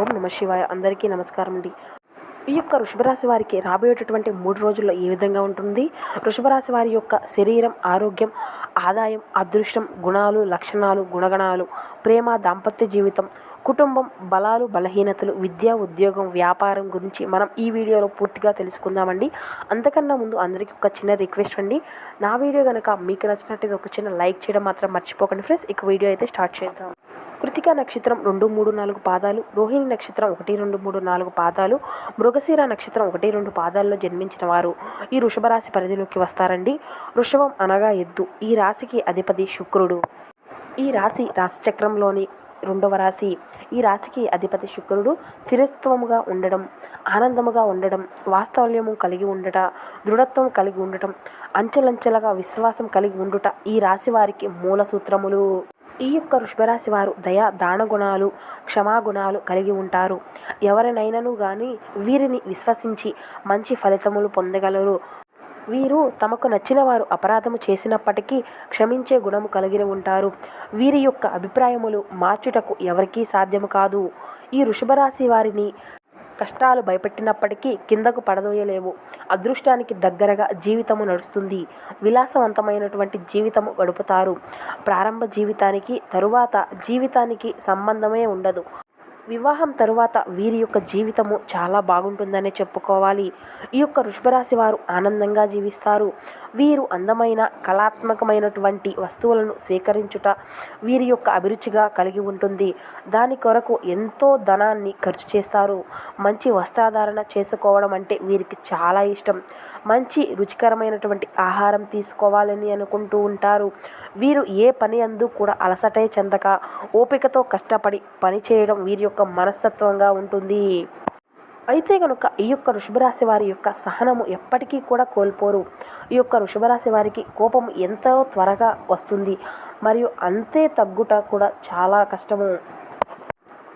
ఓం నమ శివాయ. అందరికీ నమస్కారం అండి. ఈ యొక్క వృషభరాశి వారికి రాబోయేటటువంటి మూడు రోజుల్లో ఏ విధంగా ఉంటుంది? వృషభరాశి వారి యొక్క శరీరం ఆరోగ్యం ఆదాయం అదృష్టం గుణాలు లక్షణాలు గుణగణాలు ప్రేమ దాంపత్య జీవితం కుటుంబం బలాలు బలహీనతలు విద్య ఉద్యోగం వ్యాపారం గురించి మనం ఈ వీడియోలో పూర్తిగా తెలుసుకుందామండి. అంతకన్నా ముందు అందరికీ ఒక చిన్న రిక్వెస్ట్ అండి. నా వీడియో కనుక మీకు నచ్చినట్టుగా ఒక చిన్న లైక్ చేయడం మాత్రం మర్చిపోకండి ఫ్రెండ్స్. ఇక వీడియో అయితే స్టార్ట్ చేద్దాం. కృతిక నక్షత్రం రెండు మూడు నాలుగు పాదాలు రోహిణి నక్షత్రం ఒకటి రెండు మూడు నాలుగు పాదాలు మృగశీర నక్షత్రం ఒకటి రెండు పాదాల్లో జన్మించిన వారు ఈ వృషభరాశి పరిధిలోకి వస్తారండి. వృషభం అనగా ఎద్దు. ఈ రాశికి అధిపతి శుక్రుడు. ఈ రాశి రాశిచక్రంలోని రెండవ రాశి. ఈ రాశికి అధిపతి శుక్రుడు స్థిరత్వముగా ఉండడం ఆనందముగా ఉండడం వాస్తవ్యము కలిగి ఉండట దృఢత్వం కలిగి ఉండటం అంచెలంచెలుగా విశ్వాసం కలిగి ఉండుట ఈ రాశి వారికి మూల సూత్రములు. ఈ యొక్క వృషభరాశి వారు దయ దానగుణాలు క్షమాగుణాలు కలిగి ఉంటారు. ఎవరినైనాను కానీ వీరిని విశ్వసించి మంచి ఫలితములు పొందగలరు. వీరు తమకు నచ్చిన వారు అపరాధము చేసినప్పటికీ క్షమించే గుణము కలిగి ఉంటారు. వీరి యొక్క అభిప్రాయములు మార్చుటకు ఎవరికీ సాధ్యము కాదు. ఈ వృషభరాశి వారిని కష్టాలు భయపెట్టినప్పటికీ కిందకు పడదోయలేవు. అదృష్టానికి దగ్గరగా జీవితము నడుస్తుంది. విలాసవంతమైనటువంటి జీవితము గడుపుతారు. ప్రారంభ జీవితానికి తరువాత జీవితానికి సంబంధమే ఉండదు. వివాహం తరువాత వీరి యొక్క జీవితము చాలా బాగుంటుందనే చెప్పుకోవాలి. ఈ యొక్క వృషభరాశి వారు ఆనందంగా జీవిస్తారు. వీరు అందమైన కళాత్మకమైనటువంటి వస్తువులను స్వీకరించుట వీరి యొక్క అభిరుచిగా కలిగి ఉంటుంది. దాని కొరకు ఎంతో ధనాన్ని ఖర్చు చేస్తారు. మంచి వస్త్రాధారణ చేసుకోవడం అంటే వీరికి చాలా ఇష్టం. మంచి రుచికరమైనటువంటి ఆహారం తీసుకోవాలని అనుకుంటూ ఉంటారు. వీరు ఏ పని అందు కూడా అలసటే చెందక ఓపికతో కష్టపడి పని చేయడం వీరి యొక్క మనస్తత్వంగా ఉంటుంది. అయితే కనుక ఈ యొక్క వృషభరాశి వారి యొక్క సహనము ఎప్పటికీ కూడా కోల్పోరు. ఈ యొక్క వృషభరాశి వారికి కోపం ఎంతో త్వరగా వస్తుంది. మరియు అంతే తగ్గుట కూడా చాలా కష్టము.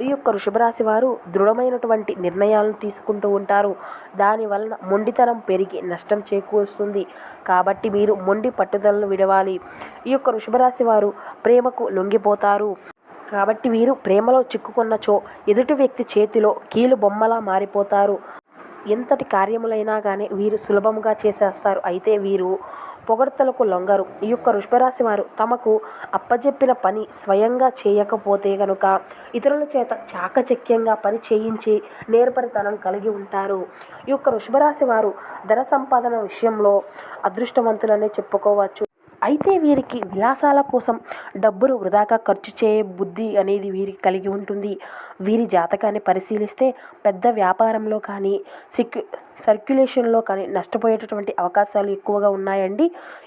ఈ యొక్క వృషభరాశి వారు దృఢమైనటువంటి నిర్ణయాలను తీసుకుంటూ ఉంటారు. దాని వలన మొండితనం పెరిగి నష్టం చేకూరుస్తుంది. కాబట్టి మీరు మొండి పట్టుదలను విడవాలి. ఈ యొక్క వృషభరాశి వారు ప్రేమకు లొంగిపోతారు. కాబట్టి వీరు ప్రేమలో చిక్కుకున్నచో ఎదుటి వ్యక్తి చేతిలో కీలు బొమ్మలా మారిపోతారు. ఎంతటి కార్యములైనా కానీ వీరు సులభంగా చేసేస్తారు. అయితే వీరు పొగడ్తలకు లొంగరు. ఈ యొక్క వృషభరాశి వారు తమకు అప్పజెప్పిన పని స్వయంగా చేయకపోతే గనుక ఇతరుల చేత చాకచక్యంగా పని చేయించి నేర్పరితనం కలిగి ఉంటారు. ఈ యొక్క వృషభరాశి వారు ధన సంపాదన విషయంలో అదృష్టవంతులనే చెప్పుకోవచ్చు. అయితే వీరికి విలాసాల కోసం డబ్బును వృధాగా ఖర్చు చేయ బుద్ధి అనేది వీరికి కలిగి ఉంటుంది. వీరి జాతకాన్ని పరిశీలిస్తే పెద్ద వ్యాపారంలో కానీ సిక్యు సర్క్యులేషన్లో కానీ నష్టపోయేటటువంటి అవకాశాలు ఎక్కువగా ఉన్నాయండి.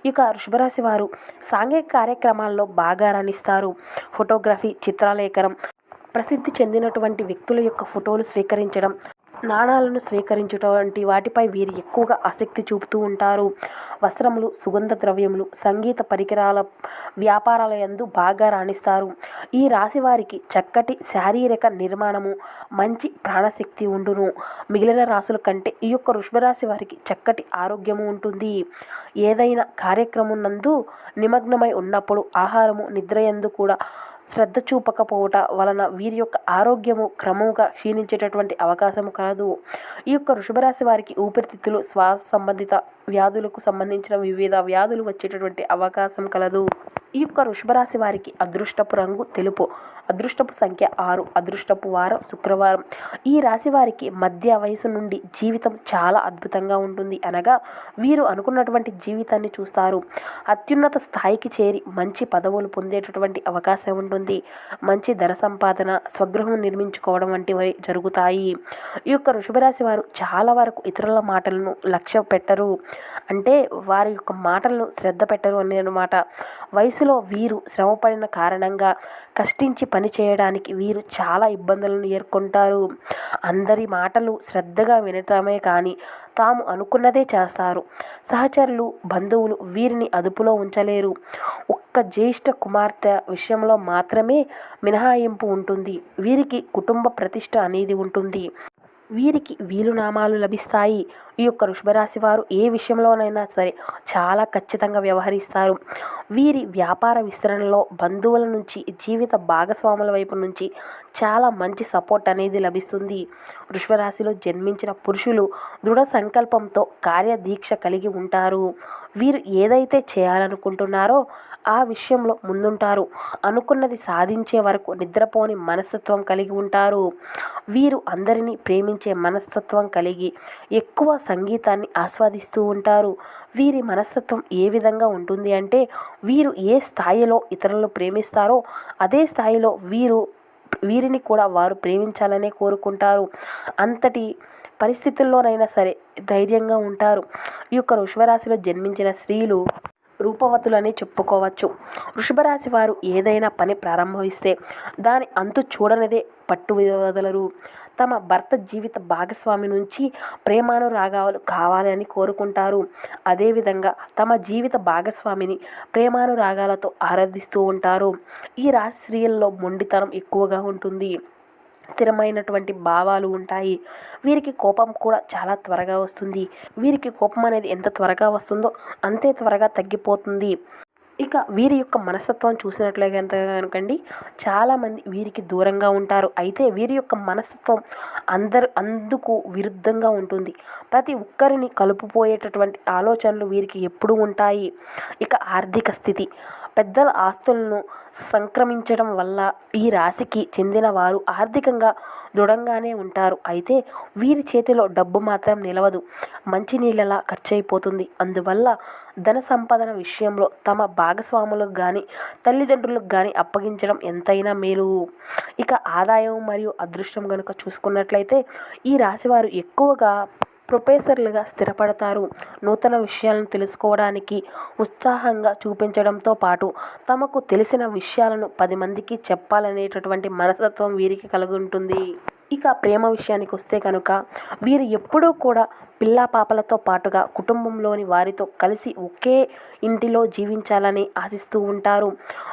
ఇక వృషభరాశి వారు సాంఘిక కార్యక్రమాల్లో బాగా రాణిస్తారు. ఫోటోగ్రఫీ చిత్రలేఖనం ప్రసిద్ధి చెందినటువంటి వ్యక్తుల యొక్క ఫోటోలు స్వీకరించడం నాణాలను స్వీకరించడం వంటి వాటిపై వీరు ఎక్కువగా ఆసక్తి చూపుతూ ఉంటారు. వస్త్రములు సుగంధ ద్రవ్యములు సంగీత పరికరాల వ్యాపారాల యందు బాగా రాణిస్తారు. ఈ రాశి వారికి చక్కటి శారీరక నిర్మాణము మంచి ప్రాణశక్తి ఉండును. మిగిలిన రాశుల కంటే ఈ యొక్క వృషభరాశి వారికి చక్కటి ఆరోగ్యము ఉంటుంది. ఏదైనా కార్యక్రమం నందు నిమగ్నమై ఉన్నప్పుడు ఆహారము నిద్రయందు కూడా శ్రద్ధ చూపకపోవట వలన వీరి యొక్క ఆరోగ్యము క్రమంగా క్షీణించేటటువంటి అవకాశం కలదు. ఈ యొక్క వృషభరాశి వారికి ఊపిరితిత్తులు శ్వాస సంబంధిత వ్యాధులకు సంబంధించిన వివిధ వ్యాధులు వచ్చేటటువంటి అవకాశం కలదు. ఈ యొక్క వృషభరాశి వారికి అదృష్టపు రంగు తెలుపు. అదృష్టపు సంఖ్య ఆరు అదృష్టపు వారం శుక్రవారం. ఈ రాశి వారికి మధ్య వయసు నుండి జీవితం చాలా అద్భుతంగా ఉంటుంది. అనగా వీరు అనుకున్నటువంటి జీవితాన్ని చూస్తారు. అత్యున్నత స్థాయికి చేరి మంచి పదవులు పొందేటటువంటి అవకాశం ఉంటుంది. మంచి ధన సంపాదన స్వగృహం నిర్మించుకోవడం వంటివి జరుగుతాయి. ఈ యొక్క వృషభరాశి వారు చాలా వరకు ఇతరుల మాటలను లక్ష్య పెట్టరు. అంటే వారి యొక్క మాటలను శ్రద్ధ పెట్టరు అని అనమాట వయసులో వీరు శ్రమపడిన కారణంగా కష్టించి పని చేయడానికి వీరు చాలా ఇబ్బందులను ఎదుర్కొంటారు. అందరి మాటలు శ్రద్ధగా వినటమే కానీ తాము అనుకున్నదే చేస్తారు. సహచరులు బంధువులు వీరిని అదుపులో ఉంచలేరు. ఒక్క జ్యేష్ఠ కుమార్తె విషయంలో మాత్రమే మినహాయింపు ఉంటుంది. వీరికి కుటుంబ ప్రతిష్ట అనేది ఉంటుంది. వీరికి వీలునామాలు లభిస్తాయి. ఈ యొక్క వృషభరాశి వారు ఏ విషయంలోనైనా సరే చాలా ఖచ్చితంగా వ్యవహరిస్తారు. వీరి వ్యాపార విస్తరణలో బంధువుల నుంచి జీవిత భాగస్వాముల వైపు నుంచి చాలా మంచి సపోర్ట్ అనేది లభిస్తుంది. వృషభరాశిలో జన్మించిన పురుషులు దృఢ సంకల్పంతో కార్యదీక్ష కలిగి ఉంటారు. వీరు ఏదైతే చేయాలనుకుంటున్నారో ఆ విషయంలో ముందుంటారు. అనుకున్నది సాధించే వరకు నిద్రపోని మనస్తత్వం కలిగి ఉంటారు. వీరు అందరినీ ప్రేమించే మనస్తత్వం కలిగి ఎక్కువ సంగీతాన్ని ఆస్వాదిస్తూ ఉంటారు. వీరి మనస్తత్వం ఏ విధంగా ఉంటుంది అంటే వీరు ఏ స్థాయిలో ఇతరులను ప్రేమిస్తారో అదే స్థాయిలో వీరు వీరిని కూడా వారు ప్రేమించాలనే కోరుకుంటారు. అంతటి పరిస్థితుల్లోనైనా సరే ధైర్యంగా ఉంటారు. ఈ యొక్క వృషభరాశిలో జన్మించిన స్త్రీలు రూపవతులని చెప్పుకోవచ్చు. వృషభరాశి వారు ఏదైనా పని ప్రారంభిస్తే దాని అంతు చూడనిదే పట్టు వదలరు తమ భర్త జీవిత భాగస్వామి నుంచి ప్రేమానురాగాలు కావాలని కోరుకుంటారు. అదేవిధంగా తమ జీవిత భాగస్వామిని ప్రేమానురాగాలతో ఆరాధిస్తూ ఉంటారు. ఈ రాశి స్త్రీల్లో మొండితనం ఎక్కువగా ఉంటుంది. స్థిరమైనటువంటి భావాలు ఉంటాయి. వీరికి కోపం కూడా చాలా త్వరగా వస్తుంది. వీరికి కోపం అనేది ఎంత త్వరగా వస్తుందో అంతే త్వరగా తగ్గిపోతుంది. ఇక వీరి యొక్క మనస్తత్వం చూసినట్లయితే కనుకండి చాలామంది వీరికి దూరంగా ఉంటారు. అయితే వీరి యొక్క మనస్తత్వం అందరు అందుకు విరుద్ధంగా ఉంటుంది. ప్రతి ఒక్కరిని కలుపుపోయేటటువంటి ఆలోచనలు వీరికి ఎప్పుడూ ఉంటాయి. ఇక ఆర్థిక స్థితి పెద్దల ఆస్తులను సంక్రమించడం వల్ల ఈ రాశికి చెందిన వారు ఆర్థికంగా దృఢంగానే ఉంటారు. అయితే వీరి చేతిలో డబ్బు మాత్రం నిలవదు. మంచినీళ్ళలా ఖర్చు అయిపోతుంది అందువల్ల ధన సంపాదన విషయంలో తమ భాగస్వాములకు కానీ తల్లిదండ్రులకు కానీ అప్పగించడం ఎంతైనా మేలు. ఇక ఆదాయం మరియు అదృష్టం కనుక చూసుకున్నట్లయితే ఈ రాశివారు ఎక్కువగా ప్రొఫెసర్లుగా స్థిరపడతారు. నూతన విషయాలను తెలుసుకోవడానికి ఉత్సాహంగా చూపించడంతో పాటు తమకు తెలిసిన విషయాలను పది మందికి చెప్పాలనేటటువంటి మనస్తత్వం వీరికి కలిగి ఉంటుంది ఇక ప్రేమ విషయానికి వస్తే కనుక వీరు ఎప్పుడూ కూడా పిల్ల పాపలతో పాటుగా కుటుంబంలోని వారితో కలిసి ఒకే ఇంటిలో జీవించాలని ఆశిస్తూ ఉంటారు.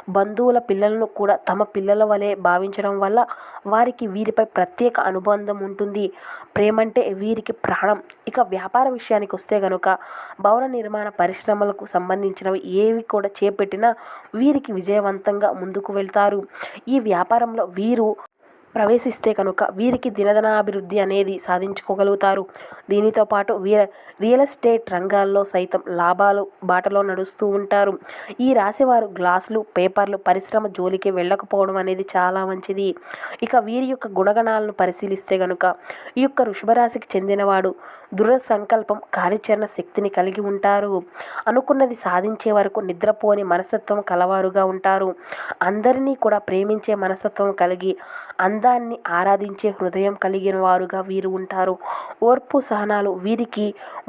బంధువుల పిల్లలను కూడా తమ పిల్లల వలె భావించడం వల్ల వారికి వీరిపై ప్రత్యేక అనుబంధం ఉంటుంది. ప్రేమంటే వీరికి ప్రాణం. ఇక వ్యాపార విషయానికి వస్తే కనుక భవన నిర్మాణ పరిశ్రమలకు సంబంధించినవి ఏవి కూడా చేపట్టినా వీరికి విజయవంతంగా ముందుకు వెళ్తారు. ఈ వ్యాపారంలో వీరు ప్రవేశిస్తే కనుక వీరికి దినదనాభివృద్ధి అనేది సాధించుకోగలుగుతారు. దీనితో పాటు వీర రియల్ ఎస్టేట్ రంగాల్లో సైతం లాభాలు బాటలో నడుస్తూ ఉంటారు. ఈ రాశివారు గ్లాసులు పేపర్లు పరిశ్రమ జోలికి వెళ్ళకపోవడం అనేది చాలా మంచిది. ఇక వీరి యొక్క గుణగణాలను పరిశీలిస్తే కనుక ఈ యొక్క వృషభరాశికి చెందినవాడు దృఢ సంకల్పం కార్యాచరణ శక్తిని కలిగి ఉంటారు. అనుకున్నది సాధించే వరకు నిద్రపోని మనస్తత్వం కలవారుగా ఉంటారు. అందరినీ కూడా ప్రేమించే మనస్తత్వం కలిగి అంద అందాన్ని ఆరాధించే హృదయం కలిగిన వారుగా వీరు ఉంటారు. ఓర్పు సహనాలు వీరికి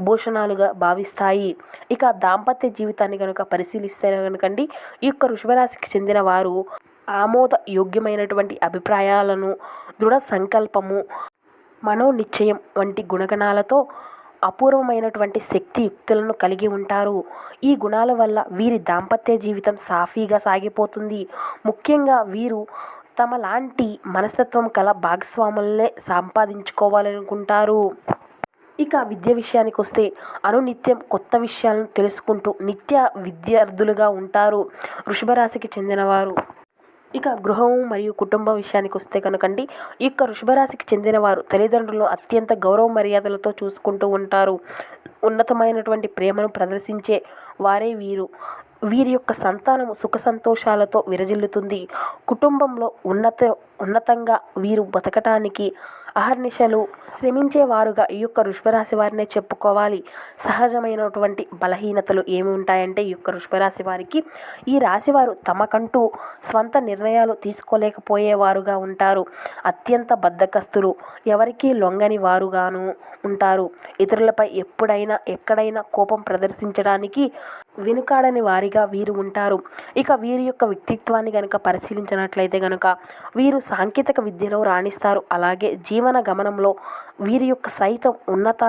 భూషణాలుగా భావిస్తాయి. ఇక దాంపత్య జీవితాన్ని కనుక పరిశీలిస్తే కనుకండి ఈ యొక్క వృషభరాశికి చెందిన వారు ఆమోద యోగ్యమైనటువంటి అభిప్రాయాలను దృఢ సంకల్పము మనోనిశ్చయం వంటి గుణగణాలతో అపూర్వమైనటువంటి శక్తి యుక్తులను కలిగి ఉంటారు. ఈ గుణాల వల్ల వీరి దాంపత్య జీవితం సాఫీగా సాగిపోతుంది. ముఖ్యంగా వీరు తమ లాంటి మనస్తత్వం కల భాగస్వాములనే సంపాదించుకోవాలనుకుంటారు. ఇక విద్య విషయానికి వస్తే అనునిత్యం కొత్త విషయాలను తెలుసుకుంటూ నిత్య విద్యార్థులుగా ఉంటారు వృషభరాశికి చెందినవారు. ఇక గృహం మరియు కుటుంబ విషయానికి వస్తే కనుకండి ఈ యొక్క వృషభరాశికి చెందినవారు తల్లిదండ్రులను అత్యంత గౌరవ మర్యాదలతో చూసుకుంటూ ఉంటారు. ఉన్నతమైనటువంటి ప్రేమను ప్రదర్శించే వారే వీరు. వీరి యొక్క సంతానము సుఖ సంతోషాలతో విరజిల్లుతుంది. కుటుంబంలో ఉన్నత ఉన్నతంగా వీరు బతకటానికి అహర్నిశలు శ్రమించేవారుగా ఈ యొక్క వృషభరాశి వారినే చెప్పుకోవాలి. సహజమైనటువంటి బలహీనతలు ఏమి ఉంటాయంటే ఈ యొక్క వృషభరాశి వారికి ఈ రాశివారు తమకంటూ స్వంత నిర్ణయాలు తీసుకోలేకపోయేవారుగా ఉంటారు. అత్యంత బద్ధకస్తులు ఎవరికీ లొంగని వారుగాను ఉంటారు. ఇతరులపై ఎప్పుడైనా ఎక్కడైనా కోపం ప్రదర్శించడానికి వెనుకాడని వారిగా వీరు ఉంటారు. ఇక వీరి యొక్క వ్యక్తిత్వాన్ని కనుక పరిశీలించినట్లయితే కనుక వీరు సాంకేతిక విద్యలో రాణిస్తారు. అలాగే జీవన గమనంలో వీరి యొక్క సైతం ఉన్నత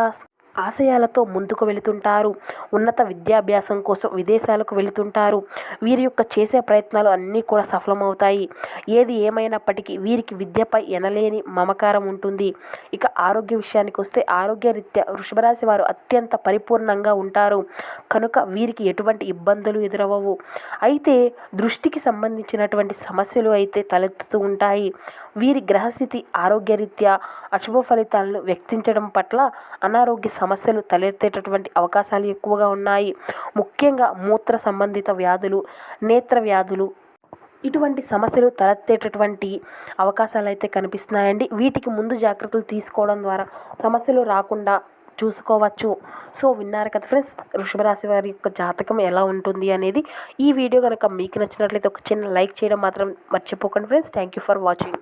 ఆశయాలతో ముందుకు వెళుతుంటారు. ఉన్నత విద్యాభ్యాసం కోసం విదేశాలకు వెళుతుంటారు. వీరి యొక్క చేసే ప్రయత్నాలు అన్నీ కూడా సఫలమవుతాయి. ఏది ఏమైనప్పటికీ వీరికి విద్యపై ఎనలేని మమకారం ఉంటుంది. ఇక ఆరోగ్య విషయానికి వస్తే ఆరోగ్య రీత్యా వృషభరాశి వారు అత్యంత పరిపూర్ణంగా ఉంటారు. కనుక వీరికి ఎటువంటి ఇబ్బందులు ఎదురవవు అయితే దృష్టికి సంబంధించినటువంటి సమస్యలు అయితే తలెత్తుతూ ఉంటాయి. వీరి గ్రహస్థితి ఆరోగ్యరీత్యా అశుభ ఫలితాలను వ్యక్తించడం పట్ల అనారోగ్య సమస్యలు తలెత్తేటటువంటి అవకాశాలు ఎక్కువగా ఉన్నాయి. ముఖ్యంగా మూత్ర సంబంధిత వ్యాధులు నేత్ర వ్యాధులు ఇటువంటి సమస్యలు తలెత్తేటటువంటి అవకాశాలు అయితే కనిపిస్తున్నాయండి. వీటికి ముందు జాగ్రత్తలు తీసుకోవడం ద్వారా సమస్యలు రాకుండా చూసుకోవచ్చు. సో విన్నారు కదా ఫ్రెండ్స్ వృషభరాశి వారి యొక్క జాతకం ఎలా ఉంటుంది అనేది. ఈ వీడియో కనుక మీకు నచ్చినట్లయితే ఒక చిన్న లైక్ చేయడం మాత్రం మర్చిపోకండి friends. Thank you for watching.